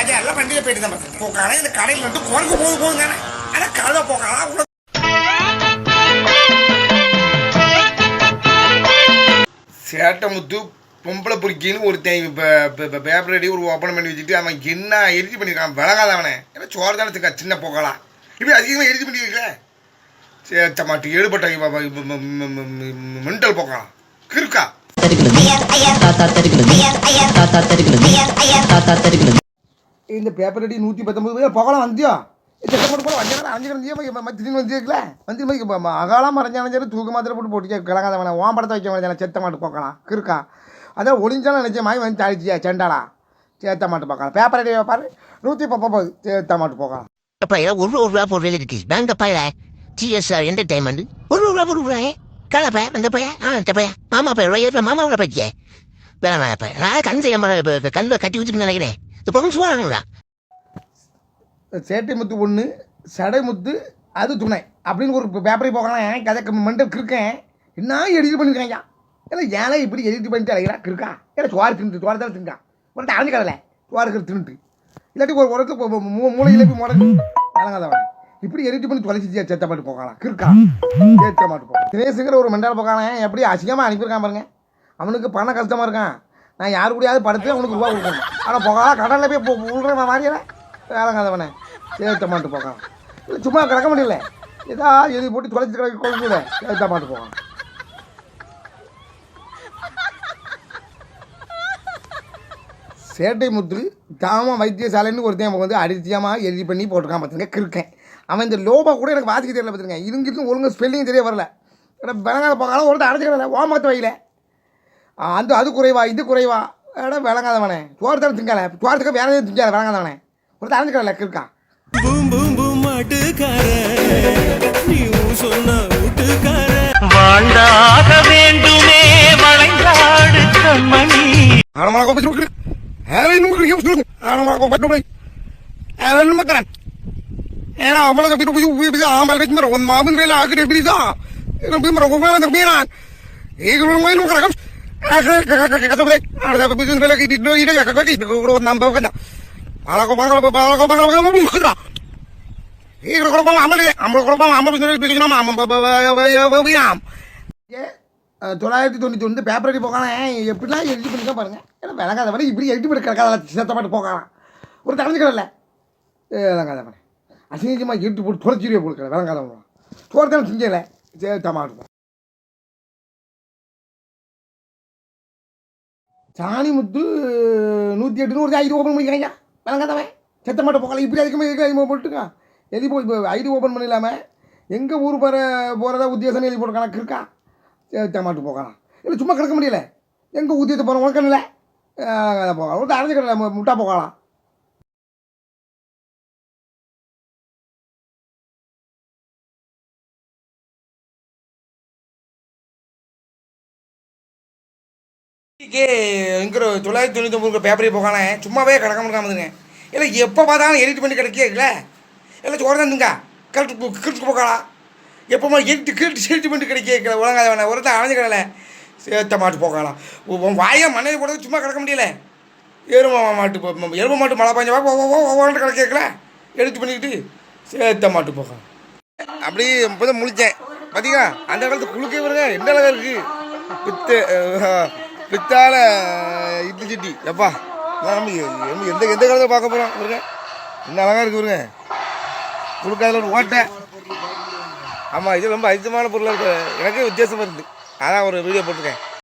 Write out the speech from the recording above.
அது எல்லாம் வண்டியில போயிட்டு தான் போக்கான இந்த கடையில் வந்து குறைக்கு போக போகுது தானே. ஆனால் கழுத உள்ள சேட்டை முத்து பொம்பளை பொறுக்கின்னு ஒருத்தன் இப்போ இப்போ பேப்பர் ரெடி ஒரு ஓப்பன் பண்ணி வச்சுட்டு அவன் என்ன எரிச்சு பண்ணியிருக்கான் விளங்காத அவனை. ஏன்னா சோறு தானே திக்கா சின்ன போக்கலாம் இப்படி அதிகமாக எரிச்சு பண்ணியிருக்க சேத்த மாட்டு எடுபட்ட மென்டல் போக்கலாம் கிறுக்கா? தருகிறது தாத்தா தருகிறது தாத்தா தருகிறது தாத்தா தருகிறது இந்த பேப்பர் அடி நூற்றி பத்தொம்பது புகழம் வந்தியோ. போட்டு போல வந்தாங்க அஞ்சு கிடந்தியோ திடீர்னு வந்துருக்கல வந்து மாதிரி அகாலாம் மறைஞ்சாலும் சரி தூக்க மாத்திரை போட்டு போட்டு கிளங்காத வேணாம் ஓன் படத்தை வைக்க வேண்டிய செத்த மாட்டு போக்கலாம். கிறுக்கா. அதான் ஒளிஞ்சாலும் நினச்ச மாதிரி வந்து தாளிச்சியா செண்டாடா சேத்த மாட்டு பார்க்கலாம் பேப்பர் ரெடி பாரு. நூற்றி பத்தொம்பது சேத்த மாட்டு போக்கலாம் பையன் ஒரு ஒரு ரூபா போடுறது இருக்கு பேங்க் பையல டிஎஸ்ஆர் என்டர்டைன்மெண்ட் ஒரு ரூபா போடுறேன் கல பையன் அந்த பையன் ஆ இந்த பையன். மாமா பையன் மாமாவோட பைய வேணாம் பையன். நான் கண் செய்ய கண்ணில் கட்டி வச்சுட்டு நினைக்கிறேன். இந்த பக்கம் சேட்டை முத்து ஒன்று சடை முத்து அது துணை. அப்படின்னு ஒரு பேப்பரை போகலாம் ஏன் கதை மண்டல் கிருக்கேன் என்ன எடிட் பண்ணிருக்காங்க ஏன்னா ஏன்னா இப்படி எடிட் பண்ணிட்டு அழைக்கிறா கிருக்கா ஏன்னா சோறு தின்ட்டு சோறு தான் தின்றான் ஒரு அரைஞ்சு கதலை. சோறு தின்ட்டு இல்லாட்டி ஒரு உரத்து மூளையில போய் முடக்கு வழங்காதவன் இப்படி எரிட்டு பண்ணி தொலைச்சி செத்த மாட்டு போகலாம். கிருக்கா சேத்த மாட்டு போகலாம். தினேசுங்கிற ஒரு மெண்டால் போக்கானே எப்படி அசிங்கமாக அனுப்பியிருக்கான் பாருங்க. அவனுக்கு பணம் கஷ்டமாக இருக்கான். நான் யாரு கூடயாவது படுத்து அவனுக்கு ரூபா கொடுக்கணும். ஆனால் போகலாம் கடலில் போய் போ- விழுற வேலை வேலைங்காதவனே சேர்த்த மாட்டு போகலாம் இல்லை சும்மா கிடக்க முடியல. ஏதா எழுதி போட்டு தொலைச்சி கிடக்க கொண்டு சேர்த்த மாட்டு போகலாம் சேட்டை முத்து தாம வைத்தியசாலைன்னு ஒருத்தன் அவன் வந்து அடித்தியமாக எழுதி பண்ணி போட்டிருக்கான் பார்த்துங்க கிறுக்கேன். அவன் இந்த லோபா கூட எனக்கு வாசிக்க தெரியல பார்த்துருக்கேன் இருங்கிருக்கும் ஒழுங்கு ஸ்பெல்லிங் தெரிய வரல. ஏன்னா விளங்காத போகாலும் ஒருத்தர் அடைச்சிக்கல ஓமத்து வையில அந்த அது குறைவா இது குறைவா? ஏடா விளங்காதவனே. சோறு தான் திங்கல. சோறத்துக்கு வேற எதுவும் திங்காத விளங்காதவனே. ஒருத்தர் அடைஞ்சிக்கல கிறுக்கான் பூம் பூம் பூம் மாட்டுக்கார நீ சொன்ன வீட்டுக்கார. வாழ்ந்தாக வேண்டுமே வளைந்தாடு கண்மணி. தொள்ளாயிரத்தி தொண்ணூற்றி ஒன்று பேப்பர் அடி போகானே எப்படிலாம் எடிட் பண்ணி பாருங்க. பாருங்கள் ஏன்னா விளங்காத பண்ணி இப்படி எடிட் பண்ணி கிடக்காத சத்தப்பட்டு போகானா ஒரு தடஞ்சுக்கல விளங்காத பண்ணி அசிங்கமாக எட்டு போட்டு தொலைச்சிருவே போடுக்கிற விளங்காதவங்களாம் தோட்டத்தில் செஞ்சல. சரி தமாட்டுமா சாணி முத்து நூற்றி எட்டுன்னு ஒரு ஐடி ஓப்பன் பண்ணிக்கிறாங்க விளங்காதவன் செத்த மாட்ட போகலாம் இப்படி அதிகமாக அதுக்கு அதிகமாக போட்டுக்கா. எழுதி போய் இப்போ ஐடி ஓப்பன் பண்ணிடலாமே? எங்கள் ஊர் போகிற போகிறதா உத்தியோகம் எழுதி போட்டு கணக்கு இருக்கா? சேர்த்த மாட்டு போகலாம். இல்லை சும்மா கிடக்க முடியல. எங்கள் ஊதியத்தை போகிறோம் உனக்கு இல்லை போகலாம். ஒரு அரைஞ்சு கடலை முட்டா போகலாம். இங்கிற தொள்ளாயிரத்தி தொண்ணூற்றி ஒம்பது பேப்பரே போகானே சும்மாவே கிடக்க இருக்காமதுங்க இல்லை எப்போ பார்த்தாலும் எடிட் பண்ணி கிடைக்கல இல்லை சோறு தந்துங்க. கரெக்டு கிழட்டு போக்கலாம் எப்போமா எடிட்டு கிழட்டு செடிட்டு பண்ணி கிடைக்க உலகாத வேணாம். ஒருத்தர் அணைஞ்சு கடலை சேர்த்த மாட்டு போகலாம் உன் வாயை மண்ணையில் போடுறது சும்மா கிடக்க முடியல. எரும மாட்டு எருமை எரும மாட்டு மழை பாஞ்சவா ஒவ்வொன்று கிடைக்கல எடுத்து பண்ணிக்கிட்டு சேர்த்த மாட்டு போகலாம் அப்படி இப்போ முழிச்சேன். பார்த்தீங்களா அந்த காலத்து குளுக்கே வருங்க என்ன அழகாக இருக்குது பித்து பித்தால இட்லி சட்டி. எப்பா? நான் நம்ம எந்த எந்த காலத்தில் பார்க்க போகிறோம் வருங்க என்ன அழகாக இருக்கு வருங்க குளுக்காதில் ஒரு ஓட்டை. ஆமாம் இது ரொம்ப அதிகமான பொருளாக இருக்குது எனக்கு வித்தியாசமாக இருக்குது அதான் ஒரு வீடியோ போட்டிருக்கேன்.